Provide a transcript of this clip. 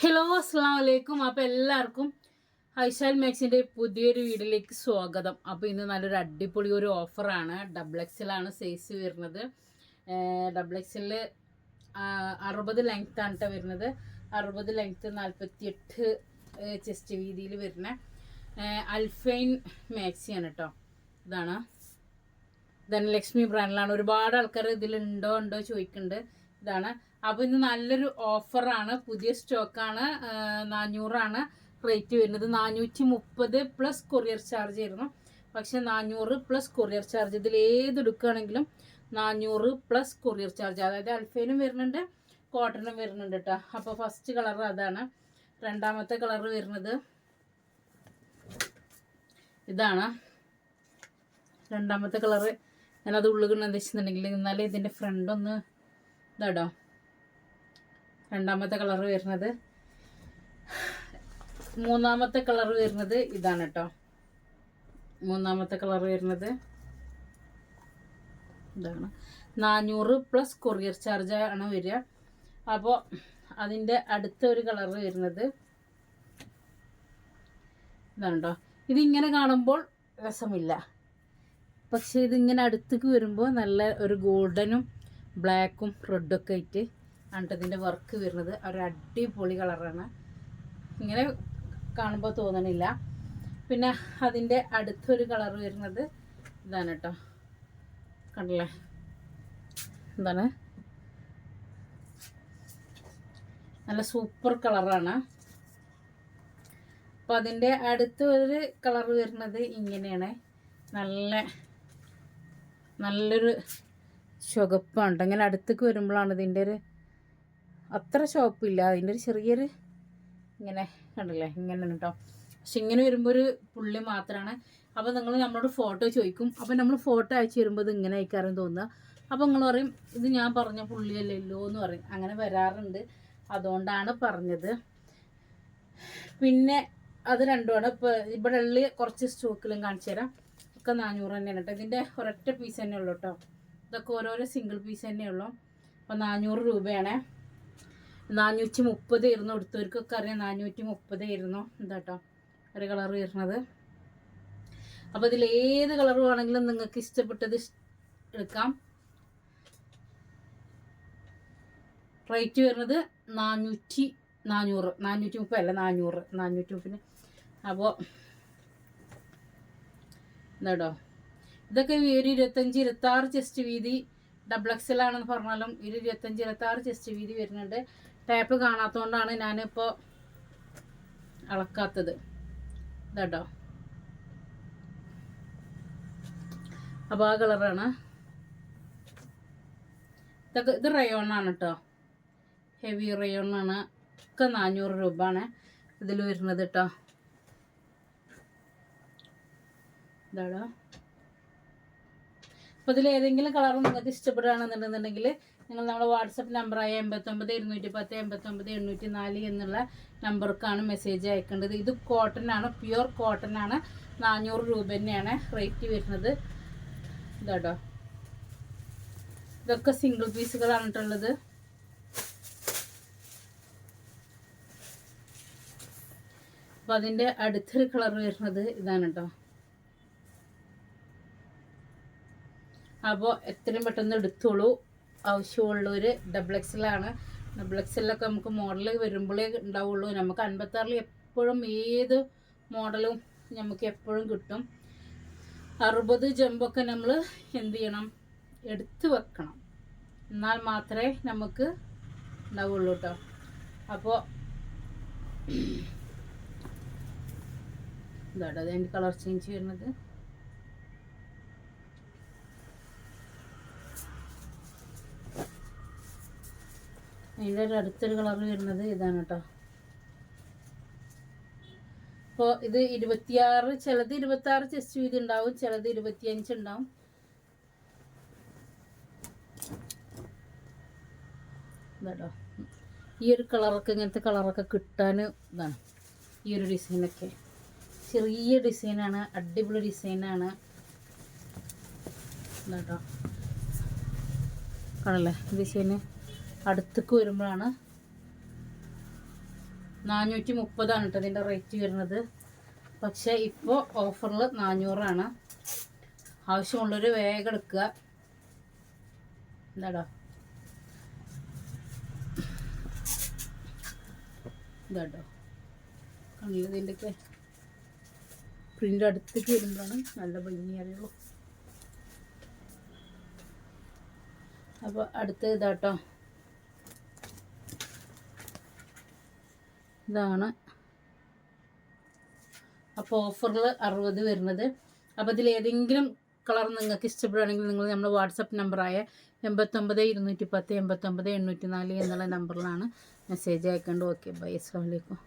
Hello അസ്സാം വലൈക്കും അപ്പോൾ എല്ലാവർക്കും ഐഷാൽ മാക്സിന്റെ പുതിയൊരു വീഡിയോയിലേക്ക് സ്വാഗതം. അപ്പോൾ ഇന്ന് നല്ലൊരു അടിപൊളി ഒരു ഓഫറാണ്. ഡബിൾ എക്സിലാണ് സൈസ് വരുന്നത്. ഡബിൾ എക്സിൽ അറുപത് ലെങ്ത് ആണ് കേട്ടോ വരുന്നത്. അറുപത് ലെങ്ത്ത് നാൽപ്പത്തി എട്ട് ചെസ്റ്റ് വീതിയിൽ വരുന്ന അൽഫൈൻ മാക്സിയാണ് കേട്ടോ ഇതാണ്. ധനലക്ഷ്മി ബ്രാൻഡിലാണ് ഒരുപാട് ആൾക്കാർ ഇതിലുണ്ടോ ഉണ്ടോ ചോദിക്കുന്നുണ്ട് ഇതാണ്. അപ്പോൾ ഇന്ന് നല്ലൊരു ഓഫറാണ്. പുതിയ സ്റ്റോക്കാണ്. നാനൂറാണ് റേറ്റ് വരുന്നത്. നാനൂറ്റി മുപ്പത് പ്ലസ് കൊറിയർ ചാർജ് ആയിരുന്നു. പക്ഷേ നാനൂറ് പ്ലസ് കൊറിയർ ചാർജ്. ഇതിൽ ഏത് എടുക്കുകയാണെങ്കിലും നാനൂറ് പ്ലസ് കൊറിയർ ചാർജ്. അതായത് അൽഫയിലും വരുന്നുണ്ട് കോട്ടണും വരുന്നുണ്ട് കേട്ടോ. അപ്പോൾ ഫസ്റ്റ് കളർ അതാണ്. രണ്ടാമത്തെ കളർ വരുന്നത് ഇതാണ്. രണ്ടാമത്തെ കളർ ഞാനത് ഉള്ളുകൊണ്ട് എന്താ വെച്ചിട്ടുണ്ടെങ്കിൽ എന്നാലും ഇതിന്റെ ഫ്രണ്ട് ഒന്ന് ഇതാടോ. രണ്ടാമത്തെ കളർ വരുന്നത്. മൂന്നാമത്തെ കളർ വരുന്നത് ഇതാണ് കേട്ടോ. മൂന്നാമത്തെ കളർ വരുന്നത് ഇതാണ്. നാനൂറ് പ്ലസ് കൊറിയർ ചാർജ് ആണ് വരിക. അപ്പോൾ അതിന്റെ അടുത്ത ഒരു കളർ വരുന്നത് ഇതാണ് കേട്ടോ. ഇതിങ്ങനെ കാണുമ്പോൾ രസമില്ല. പക്ഷേ ഇതിങ്ങനെ അടുത്തേക്ക് വരുമ്പോൾ നല്ല ഒരു ഗോൾഡനും ബ്ലാക്കും റെഡൊക്കെ ആയിട്ട് ആണ് ഇതിന്റെ വർക്ക് വരുന്നത് ഒരു അടിപൊളി കളറാണ്. ഇങ്ങനെ കാണുമ്പോൾ തോന്നണില്ല. പിന്നെ അതിന്റെ അടുത്തൊരു കളർ വരുന്നത് ഇതാണ് കേട്ടോ. കണ്ടല്ലേ? എന്താണ്? നല്ല സൂപ്പർ കളറാണ്. അപ്പോൾ അതിന്റെ അടുത്ത ഒരു കളർ വരുന്നത് ഇങ്ങനെയാണ്. നല്ല നല്ലൊരു ചുവപ്പാണ്. ഇങ്ങനെ അടുത്തേക്ക് വരുമ്പോഴാണ് ഇതിന്റെ ഒരു അത്ര ചുവപ്പില്ല. അതിന്റെ ഒരു ചെറിയൊരു ഇങ്ങനെ കണ്ടില്ലേ? ഇങ്ങനെ കേട്ടോ പക്ഷെ ഇങ്ങനെ വരുമ്പോൾ ഒരു പുള്ളി മാത്രമാണ്. അപ്പോൾ നിങ്ങൾ നമ്മളോട് ഫോട്ടോ ചോദിക്കും. അപ്പോൾ നമ്മൾ ഫോട്ടോ അയച്ചു വരുമ്പോൾ ഇത് ഇങ്ങനെ അയക്കാറും തോന്നുക. അപ്പോൾ നിങ്ങൾ പറയും ഇത് ഞാൻ പറഞ്ഞ പുള്ളിയല്ലല്ലോ എന്ന് പറയും. അങ്ങനെ വരാറുണ്ട്. അതുകൊണ്ടാണ് പറഞ്ഞത്. പിന്നെ അത് രണ്ടുമാണ്. ഇപ്പോൾ ഇവിടെ ഉള്ളിൽ കുറച്ച് സ്റ്റോക്കിലും കാണിച്ചു തരാം. ഒക്കെ നാനൂറ് തന്നെയാണ് കേട്ടോ ഇതിന്റെ ഒരൊറ്റ പീസ് തന്നെ ഉള്ളൂ കേട്ടോ ഇതൊക്കെ ഓരോരോ സിംഗിൾ പീസ് തന്നെ ഉള്ളൂ. അപ്പോൾ നാനൂറ് രൂപയാണ്. നാനൂറ്റി മുപ്പത് ഇരുന്നു. എടുത്തവർക്കൊക്കെ അറിയാം നാനൂറ്റി മുപ്പത് ഇരുന്നു എന്താട്ടോ? ഒരു കളർ വരുന്നത്. അപ്പോൾ ഇതിൽ ഏത് കളർ വേണമെങ്കിലും നിങ്ങൾക്ക് ഇഷ്ടപ്പെട്ടത് എടുക്കാം. റേറ്റ് വരുന്നത് നാനൂറ്റി നാനൂറ്. നാനൂറ്റി മുപ്പത് അല്ല നാനൂറ്. നാനൂറ്റി മുപ്പതിന് അപ്പോൾ എന്താടോ? ഇതൊക്കെ ഒരു ഇരുപത്തഞ്ച് ഇരുപത്താറ് ചെസ്റ്റ് വീതി ഡബിൾ എക്സൽ ആണെന്ന് പറഞ്ഞാലും ഒരു ഇരുപത്തഞ്ച് ഇരുപത്താറ് ചെസ്റ്റ് വീതി വരുന്നുണ്ട്. ടാപ്പ് കാണാത്തതുകൊണ്ടാണ് ഞാനിപ്പോൾ അളക്കാത്തത്. ഇതാട്ടോ. അപ്പോൾ ആ കളറാണ് ഇതൊക്കെ ഇത് റയോണാണ് കേട്ടോ ഹെവി റയോണാണ് ഒക്കെ നാനൂറ് രൂപ ആണ് ഇതിൽ വരുന്നത് കേട്ടോ ഇതാടോ. അപ്പോൾ ഇതിൽ ഏതെങ്കിലും കളർ നിങ്ങൾക്ക് ഇഷ്ടപ്പെടുകയാണെന്നുണ്ടെന്നുണ്ടെങ്കിൽ നിങ്ങൾ നമ്മുടെ വാട്സപ്പ് നമ്പറായ എൺപത്തൊമ്പത് ഇരുന്നൂറ്റി പത്ത് എൺപത്തൊമ്പത് എണ്ണൂറ്റി നാല് എന്നുള്ള നമ്പർക്കാണ് മെസ്സേജ് അയക്കേണ്ടത്. ഇത് കോട്ടൺ ആണ് പ്യുവർ കോട്ടൺ ആണ്. നാനൂറ് രൂപ തന്നെയാണ് റേറ്റ് വരുന്നത്. ഇതാട്ടോ. ഇതൊക്കെ സിംഗിൾ പീസുകളാണ് കേട്ടുള്ളത് അപ്പം അതിന്റെ അടുത്തൊരു കളർ വരുന്നത് ഇതാണ് കേട്ടോ അപ്പോൾ എത്രയും പെട്ടെന്ന് എടുത്തോളൂ. ആവശ്യമുള്ളവർ ഡബിൾ എക്സലാണ് ഡബിൾ എക്സലൊക്കെ നമുക്ക് മോഡൽ വരുമ്പോഴേ ഉണ്ടാവുള്ളൂ. നമുക്ക് അൻപത്താറിൽ എപ്പോഴും ഏത് മോഡലും നമുക്ക് എപ്പോഴും കിട്ടും. അറുപത് ജമ്പൊക്കെ നമ്മൾ എന്ത് ചെയ്യണം? എടുത്ത് വെക്കണം. എന്നാൽ മാത്രമേ നമുക്ക് ഉണ്ടാവുള്ളൂ കേട്ടോ അപ്പോൾ ഇതാട്ടോ അതിന്റെ കളർ ചേഞ്ച് വരുന്നത്. അതിന്റെ ഒരു അടുത്തൊരു കളർ വരുന്നത് ഇതാണ് കേട്ടോ. അപ്പോൾ ഇത് ഇരുപത്തിയാറ് ചിലത് ഇരുപത്താറ് ചെസ്റ്റ് വീതി ഉണ്ടാവും ചിലത് ഇരുപത്തിയഞ്ച് ഉണ്ടാവും. ഇതാട്ടോ ഈ ഒരു കളറൊക്കെ ഇങ്ങനത്തെ കളറൊക്കെ കിട്ടാൻ ഇതാണ്. ഈ ഒരു ഡിസൈനൊക്കെ. ചെറിയ ഡിസൈനാണ് അടിപൊളി ഡിസൈനാണ്. ഇതാട്ടോ കാണല്ലേ ഡിസൈന്? അടുത്തേക്ക് വരുമ്പോഴാണ് നാനൂറ്റി മുപ്പതാണ് കേട്ടോ ഇതിന്റെ റേറ്റ് വരുന്നത്. പക്ഷേ ഇപ്പോൾ ഓഫറിൽ നാനൂറാണ്. ആവശ്യമുള്ളൊരു വേഗം എടുക്കുക. എന്താടാ? ഇതാട്ടോ. കണ്ടില്ല ഇതിന്റെയൊക്കെ പ്രിന്റ് അടുത്തേക്ക് വരുമ്പോഴാണ് നല്ല ഭംഗി അറിയുള്ളൂ അപ്പോൾ അടുത്ത ഇതാട്ടോ. ഇതാണ്. അപ്പോൾ ഓഫറിൽ അറുപത് വരുന്നത്. അപ്പോൾ ഇതിൽ ഏതെങ്കിലും കളർ നിങ്ങൾക്ക് ഇഷ്ടപ്പെടുകയാണെങ്കിൽ നിങ്ങൾ നമ്മുടെ വാട്സപ്പ് നമ്പറായ എൺപത്തൊമ്പത് ഇരുന്നൂറ്റി പത്ത് എൺപത്തൊമ്പത് എണ്ണൂറ്റി നാല് എന്നുള്ള നമ്പറിലാണ് മെസ്സേജ് അയക്കേണ്ടത്. ഓക്കെ ബൈ അസ്സാം വലൈക്കും